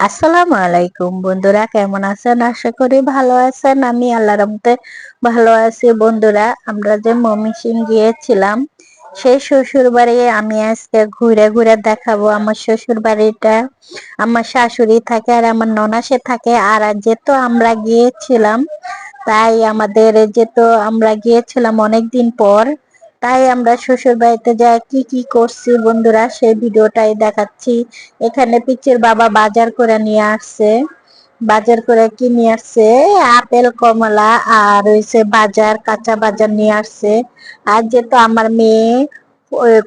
আসসালামু আলাইকুম বন্ধুরা, কেমন আছেন? আশা করি ভালো আছেন। আমি আল্লাহ রহমতে ভালো আছি বন্ধুরা। আমরা যে মমিসিং গিয়েছিলাম, সেই শ্বশুর বাড়ি আমি আজকে ঘুরে ঘুরে দেখাবো আমার শ্বশুর বাড়িটা আমার শাশুড়ি থাকে আর আমার ননাসে থাকে। আর যেহেতু আমরা গিয়েছিলাম, তাই আমাদের যেহেতু আমরা গিয়েছিলাম অনেক দিন পর তাই আমরা শ্বশুর বাড়িতে যাই, কি কি করছি বন্ধুরা সেই ভিডিওটাই দেখাচ্ছি। এখানে পিচের বাবা বাজার করে নিয়ে আসছে। বাজার করে কি নিয়ে আসছে? আপেল, কমলা আর হইছে বাজার, কাঁচা বাজার নিয়ে আসছে। আর যেহেতু আমার মেয়ে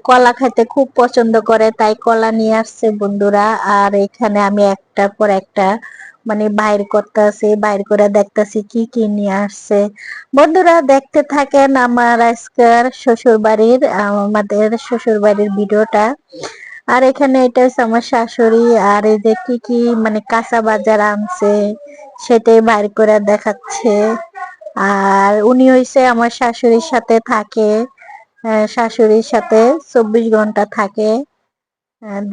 কলা খাইতে খুব পছন্দ করে, তাই কলা নিয়ে আসছে বন্ধুরা। আর এখানে আমি একটার পর একটা মানে বাইর করতেছি, বাইর করে দেখতেছি কি কি নিয়ে আসছে। বন্ধুরা দেখতে থাকেন আমার আজকের শ্বশুর বাড়ির আমাদের শ্বশুর বাড়ির ভিডিওটা। আর এখানে এটা হচ্ছে আমার শাশুড়ি, আর এই যে কি কি মানে কাঁচা বাজার আনছে, সেটাই বাইর করে দেখাচ্ছে। আর উনি হইছে আমার শাশুড়ির সাথে থাকে শাশুড়ির সাথে চব্বিশ ঘণ্টা থাকে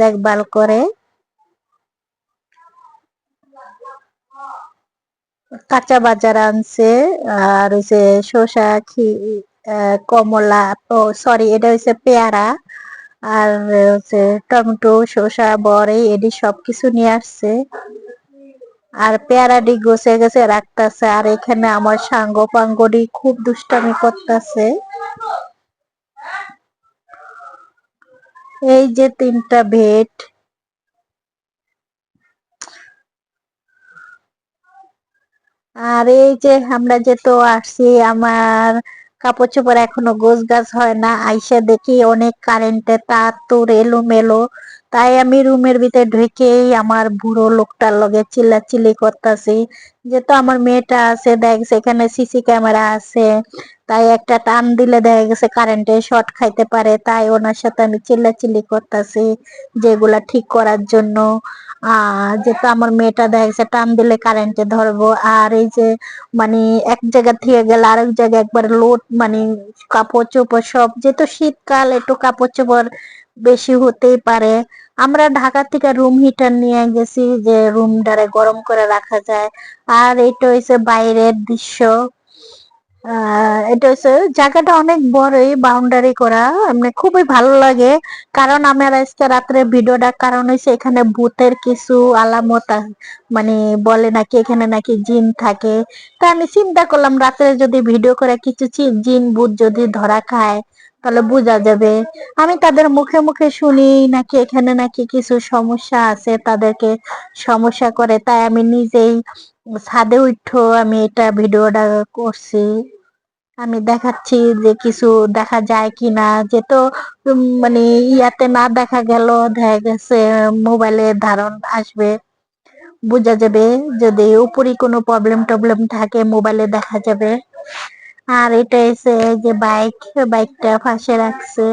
দেখভাল করে। কাঁচা বাজার আনছে, আর হচ্ছে শসা, খি কমলা সরি এটা হচ্ছে পেয়ারা, আর হচ্ছে টমেটো, শসা, বড়ি এটি সবকিছু নিয়ে আসছে। আর পেয়ারাডি গোছে গেছে রাখতেছে, আর এখানে আমার সাঙ্গ পাঙ্গডি খুব দুষ্টামি করতেছে। এই যে তিনটা ভেট আর এই যে আমরা যে তো আসছি, আমার কাপড় চোপড় এখনও গোছ গাছ হয় না। আইসা দেখি অনেক কারেন্টে তার তোর এলো মেলো তাই আমি রুমের ভিতরে ঢুকেই আমার বুড়ো লোকটার লগে চিল্লাচিল্লি করতেছি। যেহেতু আমার মেয়েটা আছে, দেখ সেখানে সিসি ক্যামেরা আছে। তাই একটা টান দিলে দেখা গেছে কারেন্টে শর্ট খাইতে পারে। তাই ওনার সাথে আমি চিল্লাচিল্লি করতেছি যেগুলা ঠিক করার জন্য। আহ যেহেতু আমার মেয়েটা দেখা গেছে টান দিলে কারেন্টে ধরবো। আর এই যে মানে এক জায়গা থেকে গেলে আরেক জায়গায় একবার লোড মানে কাপড় চোপড় সব, যেহেতু শীতকাল একটু কাপড় চোপড় বেশি হতেই পারে। আমরা ঢাকা থেকে রুম হিটার নিয়ে গেছি যে রুমটারে গরম করে রাখা যায়। আর এটা হচ্ছে বাইরের দৃশ্য। এটা হচ্ছে জায়গাটা অনেক বড়ই বাউন্ডারি করা। এমনি খুবই ভালো লাগে। কারণ আমার আজকে রাত্রে ভিডিওটা, কারণ হয়েছে এখানে ভূতের কিছু আলামত মানে বলে নাকি এখানে নাকি জিন থাকে। তা আমি চিন্তা করলাম, রাত্রে যদি ভিডিও করে কিছু জিন, ভূত যদি ধরা খায় তাহলে বোঝা যাবে। আমি তাদের মুখে মুখে শুনি নাকি এখানে নাকি কিছু সমস্যা আছে তাদেরকে সমস্যা করে। তাই আমি নিজেই ছাদে উঠো আমি এটা ভিডিওটা করছি। আমি দেখাচ্ছি যে কিছু দেখা যায় কিনা। যে তো মানে ইয়াতে না দেখা গেল, দেখা গেছে, মোবাইলে ধারণ আসবে। বোঝা যাবে যদি উপরে কোনো প্রবলেম টবলেম থাকে, মোবাইলে দেখা যাবে। আর এটা এসে যে বাইক, বাইকটা পাশে রাখছে।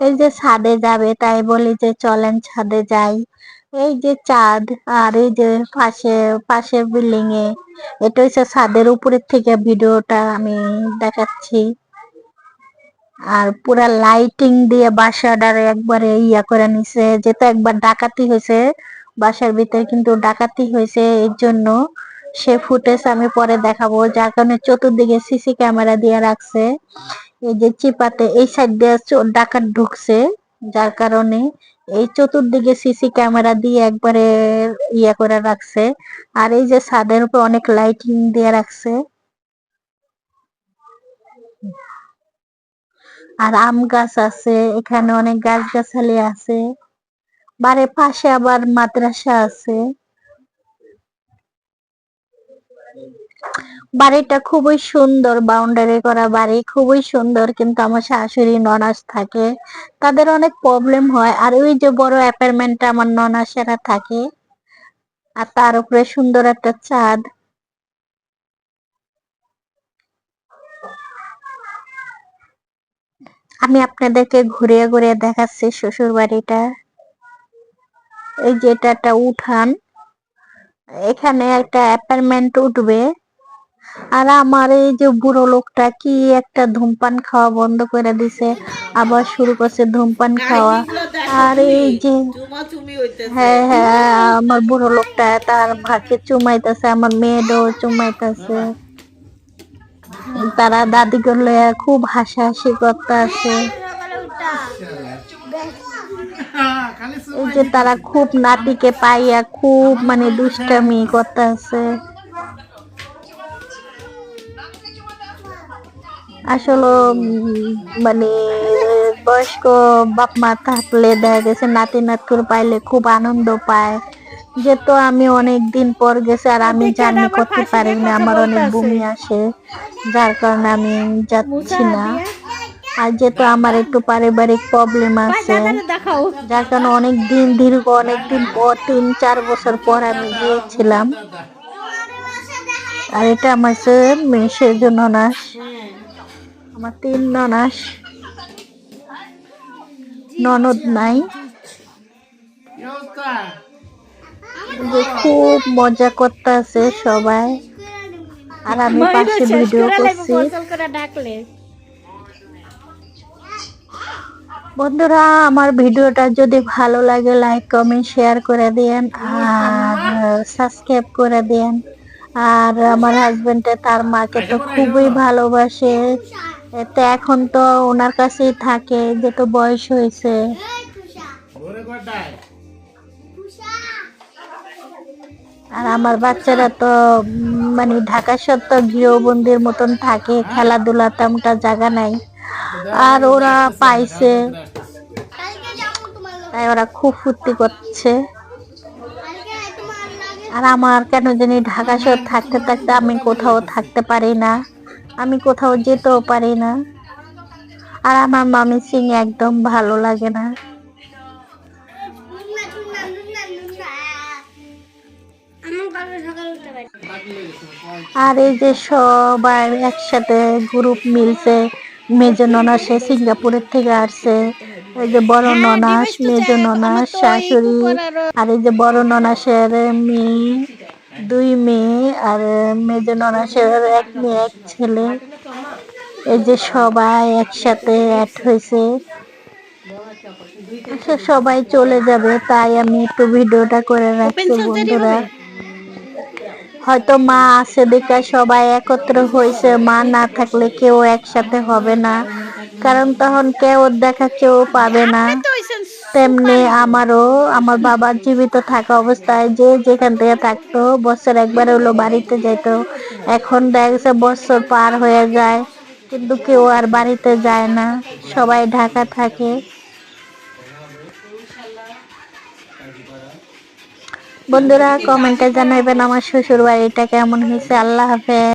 এই যে ছাদে যাবে, তাই বলি যে চলেন ছাদে যাই। এই যে চাঁদ আর এই যে পাশে পাশে বিল্ডিং এ এটা হচ্ছে ছাদের উপরের থেকে ভিডিওটা আমি দেখাচ্ছি। আর পুরা লাইটিং দিয়ে বাসাটারে একবারে ইয়া করে নিছে। যেটা একবার ডাকাতি হয়েছে, বাসার ভিতরে কিন্তু ডাকাতি হয়েছে, এর জন্য সে ফুটেজ আমি পরে দেখাবো। যার কারণে চতুর্দিকে সিসি ক্যামেরা দিয়ে রাখছে। এই যে চিপাতে এই সাইড দিয়ে ডাকাত ঢুকছে। যার কারণে এই চতুর্দিকে সিসি ক্যামেরা দিয়ে একবারে ইয়া করে রাখছে। আর এই যে ছাদের উপর অনেক লাইটিং দিয়ে রাখছে। আর আম গাছ আছে, এখানে অনেক গাছ গাছালি আছে। বাড়ির পাশে আবার মাদ্রাসা আছে। বাড়িটা খুবই সুন্দর বাউন্ডারি করা বাড়ি খুবই সুন্দর, কিন্তু আমার শাশুড়ি ননাস থাকে। তাদের অনেক প্রবলেম হয়। আর ওই যে বড় অ্যাপার্টমেন্টটা আমার ননাসেরা থাকে, আর তার উপরে সুন্দর একটা চাঁদ আমি আপনাদেরকে ঘুরিয়ে ঘুরিয়ে দেখাচ্ছি শ্বশুর বাড়িটা এই যে এটা একটা উঠান। এখানে একটা অ্যাপার্টমেন্ট উঠবে। আর আমার এই যে বুড়ো লোকটা কি একটা ধূমপান খাওয়া বন্ধ করে দিছে আবার শুরু করছে ধূমপান খাওয়া। আর এই যে হ্যাঁ হ্যাঁ আমার বুড়ো লোকটা তার ভাকে চুমাইতেছে আমার মেয়েটাও চুমাইতেছে। তারা দাদি করলে খুব হাসাহাসি করতে এই যে তারা খুব নাতিকে পাইয়া খুব মানে দুষ্টামি করতে আছে আসলে মানে বয়স্ক বাপ মা থাকলে দেখা গেছে নাতি নাতকুর পাইলে খুব আনন্দ পায়। যেহেতু আমি অনেক দিন পর গেছি আর আমি জার্নি করতে পারি না আমার অনেক বমি আসে যার কারণে আমি যাচ্ছি না। আর যেহেতু আমার একটু পারিবারিক প্রবলেম আছে যার কারণে অনেক দিন দীর্ঘ অনেক দিন পর তিন চার বছর পর আমি গিয়েছিলাম। আর এটা আমার মেসের জন্য না। আমার তিন ননাস ননদ নাই। যে খুব মজা করতে আছে সবাই। আর আমি পাশে ভিডিও করছি। বন্ধুরা আমার ভিডিওটা যদি ভালো লাগে লাইক কমেন্ট শেয়ার করে দেন আর সাবস্ক্রাইব করে দেন আর আমার হাজবেন্ডে তার মাকে তো খুবই ভালোবাসে। এতে এখন তো ওনার কাছেই থাকে যেহেতু বয়স হয়েছে। আর আমার বাচ্চারা তো মানে ঢাকা সত্য গৃহবন্দির মতন থাকে, খেলাধুলা তেমনটা জায়গা নাই। আর ওরা পাইছে। তাই ওরা খুব ফুর্তি করছে। আর আমার কেন জানি ঢাকা শহর থাকতে থাকতে আমি কোথাও থাকতে পারি না। আমি কোথাও যেতেও পারি না। আর আমার মামি সিং একদম ভালো লাগে না। আর এই যে সবাই একসাথে গ্রুপ মিলছে মেজ ননাসে সিঙ্গাপুরের থেকে আসছে এই যে বড় ননাস মেজ ননাস শাশুড়ি আর এই যে বড় ননাসের মেয়ে দুই মেয়ে আর মেজ ননাসের এক মেয়ে এক ছেলে। এই যে সবাই একসাথে অ্যাড হয়েছে। আচ্ছা, সবাই চলে যাবে তাই আমি একটু ভিডিওটা করে রাখছি বন্ধুরা। হয়তো মা আছে দেখে সবাই একত্র হয়েছে। মা না থাকলে কেউ একসাথে হবে না। কারণ তখন কেউ দেখা কেউ পাবে না। তেমনি আমারও, আমার বাবার জীবিত থাকা অবস্থায় যে যেখান থেকে থাকতো, বছর একবার হলো বাড়িতে যেত। এখন দেখা গেছে বছর পার হয়ে যায়, কিন্তু কেউ আর বাড়িতে যায় না। সবাই ঢাকা থাকে। বন্ধুরা কমেন্টে জানাইবেন আমার শ্বশুর বাড়িটা কেমন হয়েছে। আল্লাহ হাফেজ।